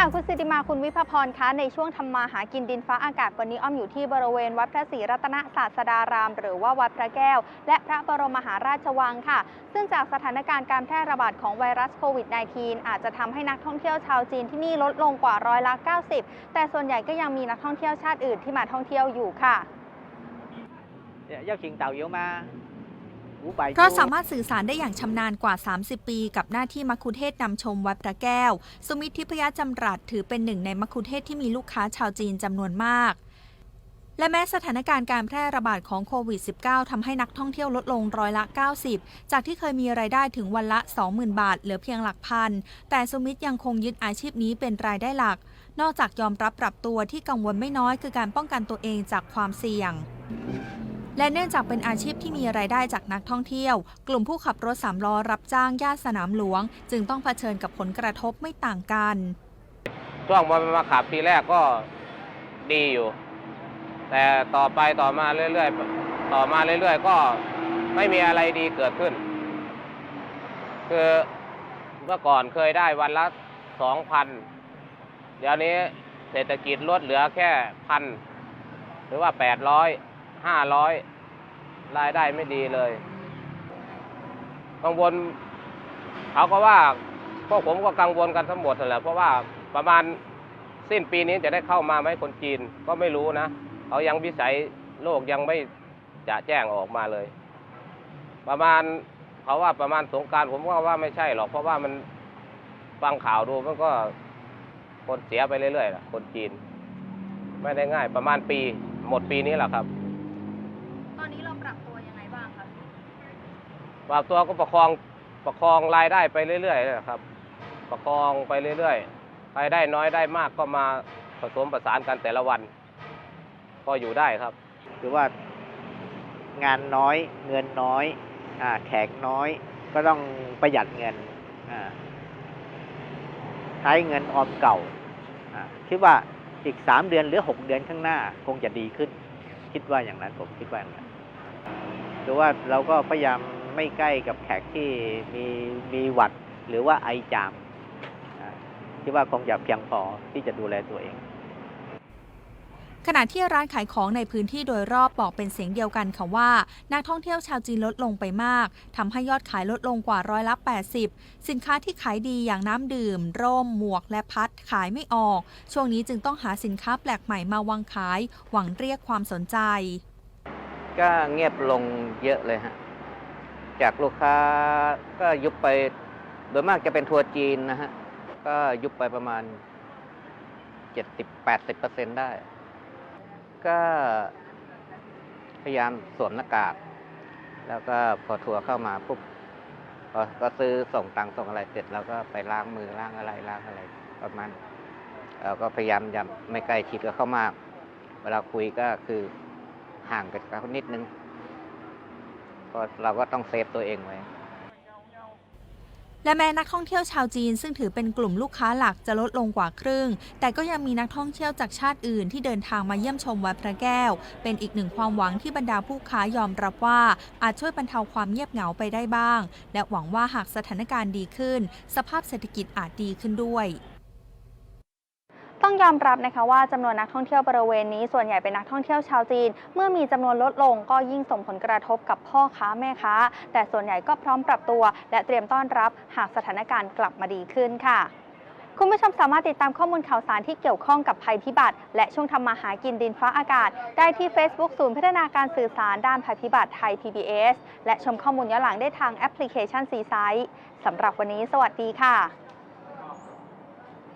ติมาคุณวิภพรคะในช่วงทำมาหากินดินฟ้าอากาศวันนี้อ้อมอยู่ที่บริเวณวัดพระศรีรัตนศาสดาราม หรือว่าวัดพระแก้ว และพระบรมมหาราชวังค่ะ ซึ่งจากสถานการณ์การแพร่ระบาดของไวรัสโควิด -19 อาจจะทำให้นักท่องเที่ยวชาวจีนที่นี่ลดลงกว่าร้อยละ 90 แต่ส่วนใหญ่ก็ยังมีนักท่องเที่ยวชาติอื่นที่มาท่องเที่ยวอยู่ค่ะ giao truyền tàu vô ma Vũ bài เพราะสามารถสื่อสารได้อย่างชำนาญกว่า 30 ปี กับหน้าที่มัคคุเทศก์นำชมวัดพระแก้ว สุมิตรทิพยจำรัดถือเป็นหนึ่งในมัคคุเทศก์ที่มีลูกค้าชาวจีนจำนวนมากและแม้สถานการณ์การแพร่ระบาดของโควิด -19 ทำให้นักท่องเที่ยวลดลงร้อยละ 90 จากที่เคยมีรายได้ถึงวันละ 20,000 บาท เหลือเพียงหลักพัน แต่สุมิตรยังคงยึดอาชีพนี้เป็นรายได้หลัก นอกจากยอมรับปรับตัวที่กังวลไม่น้อยคือการป้องกันตัวเองจากความเสี่ยง และเนื่องจากเป็นอาชีพที่มีรายได้จากนักท่องเที่ยว กลุ่มผู้ขับรถสามล้อรับจ้างย่านสนามหลวง จึงต้องเผชิญกับผลกระทบไม่ต่างกันช่วงมามาขับทีแรกก็ดีอยู่ แต่ต่อไปต่อมาเรื่อยๆ ต่อมาเรื่อยๆ ก็ไม่มีอะไรดีเกิดขึ้น คือเมื่อก่อนเคยได้วันละสองพันเดี๋ยวนี้เศรษฐกิจลดเหลือแค่พันหรือว่าแปดร้อย ห้าร้อยรายได้ไม่ดีเลยกังวลเขาก็ว่าพวกผมก็กังวลกันทั้งหมดแหละเพราะว่าประมาณสิ้นปีนี้จะได้เข้ามาไหมคนจีนก็ไม่รู้นะเขายังวิสัยโลกยังไม่จะแจ้งออกมาเลย ประมาณเขาว่าประมาณสงการผมก็ว่าไม่ใช่หรอก เพราะว่ามันฟังข่าวดูมันก็คนเสียไปเรื่อยๆล่ะคนจีน ไม่ได้ง่าย ประมาณปีหมดปีนี้แหละครับ ตอนนี้เราปรับตัวยังไงบ้างคะ ปรับตัวก็ประคองประคองรายได้ไปเรื่อยๆนะครับ ประคองไปเรื่อยๆรายได้น้อยได้มากก็มาผสมประสานกันแต่ละวัน ก็อยู่ได้ครับ คือว่างานน้อยเงินน้อยอแขกน้อยก็ต้องประหยัดเงินใช้เงินออมเก่าคิดว่าอีกสามเดือนหรือหกเดือนข้างหน้า คงจะดีขึ้น คิดว่าอย่างนั้นผมคิดว่าอย่างนั้นคือว่าเราก็พยายาม ไม่ใกล้กับแขกที่มีมีหวัดหรือว่าไอจามอ่าคิดว่าคงจะเพียงพอที่จะดูแลตัวเองขณะที่ร้านขายของในพื้นที่โดยรอบบอกเป็นเสียงเดียวกันค่ะว่า นักท่องเที่ยวชาวจีนลดลงไปมากทำให้ยอดขายลดลงกว่าร้อยละ 80 สินค้าที่ขายดีอย่างน้ำดื่ม ร่ม หมวกและพัดขายไม่ออก ช่วงนี้จึงต้องหาสินค้าแปลกใหม่มาวางขาย หวังเรียกความสนใจ ก็เงียบลงเยอะเลยฮะ จากลูกค้าก็ยุบไป โดยมากจะเป็นทัวร์จีนนะฮะ ก็ยุบไปประมาณ 70-80%ได้ ก็พยายามสวมหน้ากาก แล้วก็พอทัวร์เข้ามาปุ๊บก็ซื้อส่งตังค์ส่งอะไรเสร็จแล้วก็ไปล้างมือล้างอะไรล้างอะไรประมาณเราก็พยายามอย่าไม่ใกล้ชิดกับเขามาก เวลาคุยก็คือห่างกันเขานิดนึง ก็เราก็ต้องเซฟตัวเองไว้ และแม้นักท่องเที่ยวชาวจีน ซึ่งถือเป็นกลุ่มลูกค้าหลักจะลดลงกว่าครึ่ง แต่ก็ยังมีนักท่องเที่ยวจากชาติอื่นที่เดินทางมาเยี่ยมชมวัดพระแก้ว เป็นอีกหนึ่งความหวังที่บรรดาผู้ค้ายอมรับว่าอาจช่วยบรรเทาความเงียบเหงาไปได้บ้าง และหวังว่าหากสถานการณ์ดีขึ้น สภาพเศรษฐกิจอาจดีขึ้นด้วย ต้องยอมรับนะคะว่าจำนวนนักท่องเที่ยวบริเวณนี้ส่วนใหญ่เป็นนักท่องเที่ยวชาวจีน เมื่อมีจำนวนลดลงก็ยิ่งส่งผลกระทบกับพ่อค้าแม่ค้า แต่ส่วนใหญ่ก็พร้อมปรับตัว และเตรียมต้อนรับหากสถานการณ์กลับมาดีขึ้นค่ะคุณผู้ชมสามารถติดตามข้อมูลข่าวสารที่เกี่ยวข้องกับภัยพิบัติ และช่วงทำมาหากินดินฟ้าอากาศ ได้ที่ Facebook ศูนย์พัฒนาการสื่อสารด้านภัยพิบัติไทย PBS และชมข้อมูลย้อนหลังได้ทางแอปพลิเคชันซีไซต์สำหรับวันนี้ สวัสดีค่ะ